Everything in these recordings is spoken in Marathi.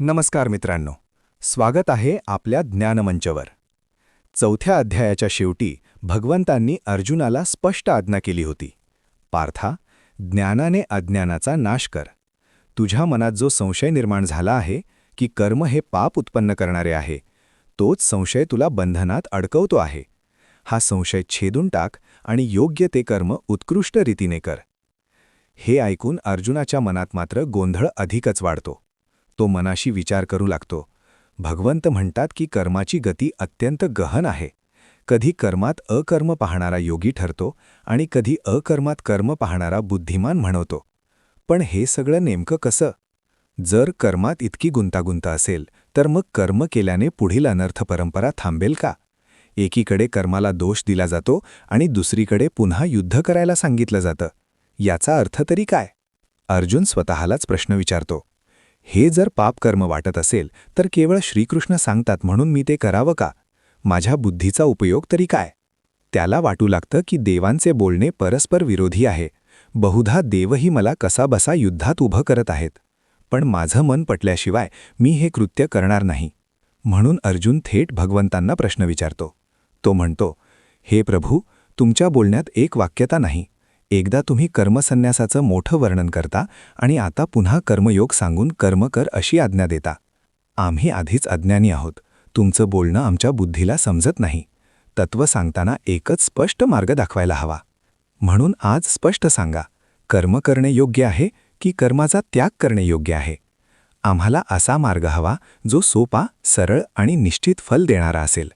नमस्कार मित्रांनो. स्वागत आहे आपल्या ज्ञानमंचवर. चौथ्या अध्यायाच्या शेवटी भगवंतांनी अर्जुनाला स्पष्ट आज्ञा केली होती. पार्था ज्ञानाने अज्ञानाचा नाश कर. तुझ्या मनात जो संशय निर्माण झाला आहे की कर्म हे पाप उत्पन्न करणारे आहे तोच संशय तुला बंधनात अडकवतो आहे. हा संशय छेदून टाक आणि योग्य ते कर्म उत्कृष्ट रीतीने कर. हे ऐकून अर्जुनाच्या मनात मात्र गोंधळ अधिकच वाढतो. तो मनाशी विचार करू लागतो. भगवंत म्हणतात की कर्माची गती अत्यंत गहन आहे. कधी कर्मात अकर्म पाहणारा योगी ठरतो आणि कधी अकर्मात कर्म पाहणारा बुद्धिमान म्हणवतो पण हे सगळं नेमकं कसं? जर कर्मात इतकी गुंतागुंत असेल तर मग कर्म केल्याने पुढील अनर्थ परंपरा थांबेल का? एकीकडे कर्माला दोष दिला जातो आणि दुसरीकडे पुन्हा युद्ध करायला सांगितलं जातं. याचा अर्थ तरी काय? अर्जुन स्वतःलाच प्रश्न विचारतो. हे जर पापकर्म वाटत असेल तर केवळ श्रीकृष्ण सांगतात म्हणून मी ते करावं का? माझ्या बुद्धीचा उपयोग तरी काय? त्याला वाटू लागतं की देवांचे बोलणे परस्पर विरोधी आहे. बहुधा देवही मला कसाबसा युद्धात उभं करत आहेत. पण माझं मन पटल्याशिवाय मी हे कृत्य करणार नाही. म्हणून अर्जुन थेट भगवंतांना प्रश्न विचारतो. तो म्हणतो हे प्रभू तुमच्या बोलण्यात एक वाक्यता नाही. एकदा तुम्ही कर्मसन्यासाचं मोठं वर्णन करता आणि आता पुन्हा कर्मयोग सांगून कर्म कर अशी आज्ञा देता. आम्ही आधीच अज्ञानी आहोत. तुमचं बोलणं आमच्या बुद्धीला समजत नाही. तत्व सांगताना एकच स्पष्ट मार्ग दाखवायला हवा. म्हणून आज स्पष्ट सांगा. कर्म करणे योग्य आहे की कर्माचा त्याग करणे योग्य आहे? आम्हाला असा मार्ग हवा जो सोपा सरळ आणि निश्चित फल देणारा असेल.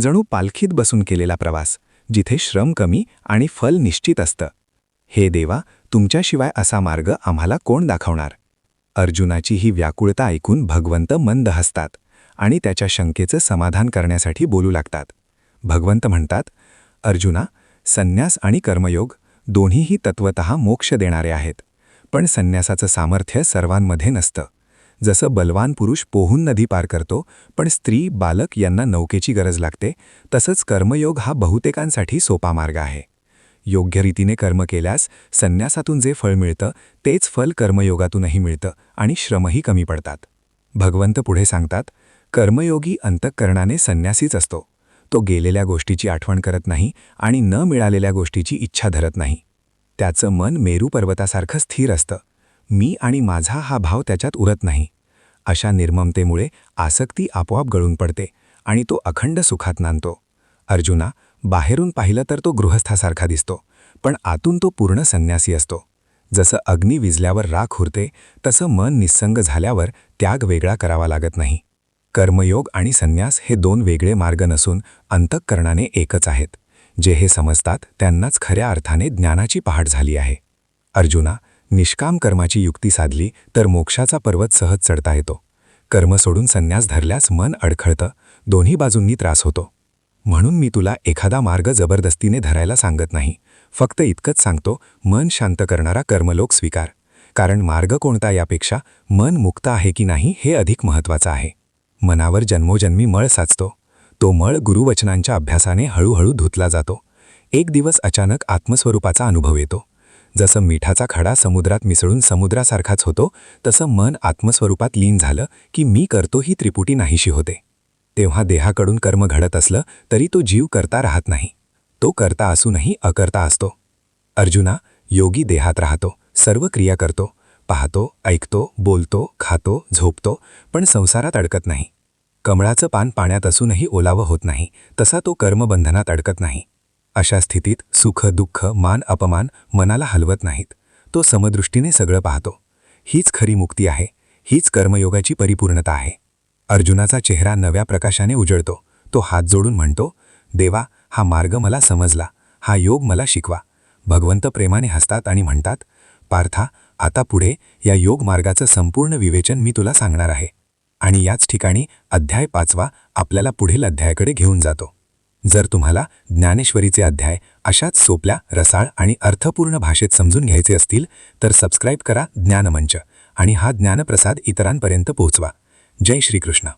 जणू पालखीत बसून केलेला प्रवास जिथे श्रम कमी आणि फल निश्चित असतं. हे देवा तुमच्याशिवाय असा मार्ग आम्हाला कोण दाखवणार? अर्जुनाची ही व्याकुळता ऐकून भगवंत मंद हसतात आणि त्याच्या शंकेचं समाधान करण्यासाठी बोलू लागतात. भगवंत म्हणतात अर्जुना संन्यास आणि कर्मयोग दोन्हीही तत्वत मोक्ष देणारे आहेत पण संन्यासाचं सामर्थ्य सर्वांमध्ये नसतं. जसं बलवान पुरुष पोहून नदी पार करतो पण स्त्री बालक यांना नौकेची गरज लागते तसंच कर्मयोग हा बहुतेकांसाठी सोपा मार्ग आहे. योग्य रीतीने कर्म केल्यास संन्यासातून जे फळ मिळतं तेच फल कर्मयोगातूनही मिळतं आणि श्रमही कमी पडतात. भगवंत पुढे सांगतात कर्मयोगी अंतःकरणाने संन्यासीच असतो. तो गेलेल्या गोष्टीची आठवण करत नाही आणि न मिळालेल्या गोष्टीची इच्छा धरत नाही. त्याचं मन मेरू पर्वतासारखं स्थिर असतं. मी आणि माझा हा भाव त्याच्यात उरत नाही. अशा निर्ममतेमुळे आसक्ती आपोआप गळून पडते आणि तो अखंड सुखात नांदतो. अर्जुना बाहेरून पाहिलं तर तो गृहस्थासारखा दिसतो पण आतून तो पूर्ण संन्यासी असतो. जसं अग्नी विजल्यावर राख उरते तसं मन निस्संग झाल्यावर त्याग वेगळा करावा लागत नाही. कर्मयोग आणि संन्यास हे दोन वेगळे मार्ग नसून अंतःकरणाने एकच आहेत. जे हे समजतात त्यांनाच खऱ्या अर्थाने ज्ञानाची पहाट झाली आहे. अर्जुना निष्काम कर्माची युक्ती साधली तर मोक्षाचा पर्वत सहज चढता येतो. कर्म सोडून संन्यास धरल्यास मन अडखळतं दोन्ही बाजूंनी त्रास होतो. म्हणून मी तुला एखादा मार्ग जबरदस्तीने धरायला सांगत नाही. फक्त इतकंच सांगतो मन शांत करणारा कर्मलोक स्वीकार. कारण मार्ग कोणता यापेक्षा मन मुक्त आहे की नाही हे अधिक महत्त्वाचं आहे. मनावर जन्मोजन्मी मळ साचतो. तो मळ गुरुवचनांच्या अभ्यासाने हळूहळू धुतला जातो. एक दिवस अचानक आत्मस्वरूपाचा अनुभव येतो. जसं मिठाचा खडा समुद्रात मिसळून समुद्रासारखाच होतो तसं मन आत्मस्वरूपात लीन झालं की मी करतो ही त्रिपुटी नाहीशी होते. तेव्हा देहाकडून कर्म घडत असलं तरी तो जीव करता राहत नाही. तो करता असूनही अकर्ता असतो. अर्जुना योगी देहात राहतो सर्व क्रिया करतो पाहतो ऐकतो बोलतो खातो झोपतो पण संसारात अडकत नाही. कमळाचं पान पाण्यात असूनही ओलावं होत नाही तसा तो कर्मबंधनात अडकत नाही. अशा स्थितीत सुख दुःख मान अपमान मनाला हलवत नाहीत. तो समदृष्टीने सगळं पाहतो. हीच खरी मुक्ती आहे हीच कर्मयोगाची परिपूर्णता आहे. अर्जुनाचा चेहरा नव्या प्रकाशाने उजळतो. तो हात जोडून म्हणतो देवा हा मार्ग मला समजला. हा योग मला शिकवा. भगवंत प्रेमाने हसतात आणि म्हणतात पार्था आता पुढे या योग मार्गाचं संपूर्ण विवेचन मी तुला सांगणार आहे. आणि याच ठिकाणी अध्याय पाचवा आपल्याला पुढील अध्यायाकडे घेऊन जातो. जर तुम्हाला ज्ञानेश्वरीचे अध्याय अशाच सोपल्या रसाळ आणि अर्थपूर्ण भाषेत समजून घ्यायचे असतील तर सबस्क्राईब करा ज्ञानमंच आणि हा ज्ञानप्रसाद इतरांपर्यंत पोहोचवा. जय श्रीकृष्ण.